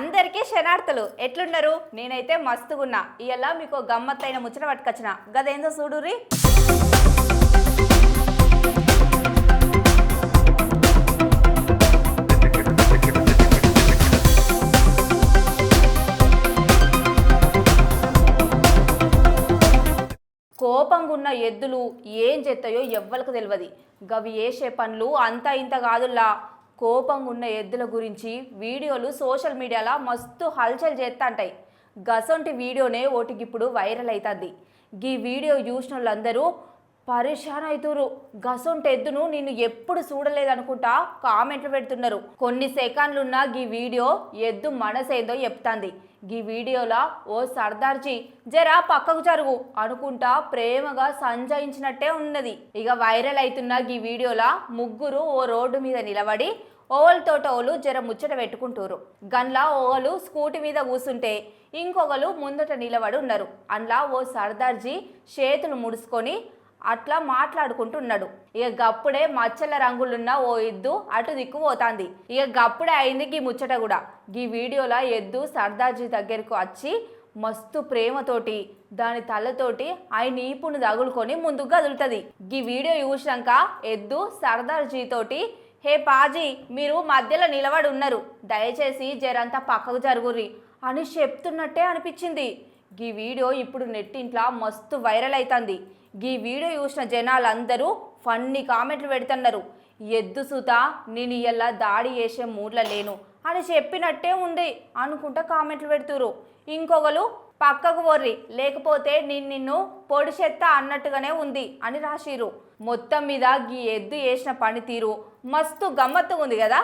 అందరికీ శనార్థులు ఎట్లున్నారు? నేనైతే మస్తుగున్నా. ఇవాళ మీకు గమ్మత్తైన ముచ్చట పట్టుకొచ్చిన. గదేందో చూడురి కోపంగా ఉన్న ఎద్దులు ఏం చేస్తాయో ఎవ్వరికి తెలియదు గవి వేసే పనులు అంత ఇంత కాదుల్లా. కోపంగా ఉన్న ఎద్దుల గురించి వీడియోలు సోషల్ మీడియాలో మస్తు హల్చల్ చేస్తాంటాయి గసొంటి వీడియోనే ఓటికి ఇప్పుడు వైరల్ అవుతుంది ఈ వీడియో చూసిన వాళ్ళందరూ పరిశాన్ అవుతురు గసొంటి ఎద్దును నేను ఎప్పుడు చూడలేదనుకుంటా కామెంట్లు పెడుతున్నారు. కొన్ని సెకండ్లున్న ఈ వీడియో ఎద్దు మనసేందో చెప్తాంది. గీ వీడియోలో ఓ సర్దార్జీ జరా పక్కకు జరుగు అనుకుంటా ప్రేమగా సంజయించినట్టే ఉన్నది. ఇక వైరల్ అవుతున్న గీ వీడియోలో ముగ్గురు ఓ రోడ్డు మీద నిలబడి ఓవలతోట ఓలు జర ముచ్చట పెట్టుకుంటారు. గన్లా ఓవలు స్కూటీ మీద కూసుంటే ఇంకొకరు ముందట నిలబడి ఉన్నారు. అందులో ఓ సర్దార్జీ చేతులు ముడుచుకొని అట్లా మాట్లాడుకుంటున్నాడు. ఇక గప్పుడే మచ్చల రంగులున్న ఓ ఎద్దు అటు దిక్కు పోతాంది. ఇక గప్పుడే అయింది గీ ముచ్చట కూడా. గీ వీడియోలో ఎద్దు సర్దార్జీ దగ్గరకు వచ్చి మస్తు ప్రేమతోటి దాని తలతోటి ఆయన ఈపును తగులుకొని ముందుకు కదులుతుంది. గీ వీడియో చూసినాక ఎద్దు సర్దార్జీ తోటి హే పాజీ మీరు మధ్యలో నిలబడి ఉన్నారు. దయచేసి జరంతా పక్కకు జరుగుర్రి అని చెప్తున్నట్టే అనిపించింది. గీ వీడియో ఇప్పుడు నెట్టింట్లో మస్తు వైరల్ అవుతుంది గీ వీడియో చూసిన జనాలందరూ ఫన్నీ కామెంట్లు పెడుతున్నారు. ఎద్దు సుత నేను ఇలా దాడి చేసే మూడ్ల లేను. అని చెప్పినట్టే ఉంది అనుకుంటా కామెంట్లు పెడుతురు ఇంకొకరు పక్కకు వర్రి లేకపోతే నేను నిన్ను పొడి చెత్త అన్నట్టుగానే ఉంది అని రాసిరు మొత్తం మీద గీ ఎద్దు వేసిన పనితీరు మస్తు గమ్మత్తుగా ఉంది కదా.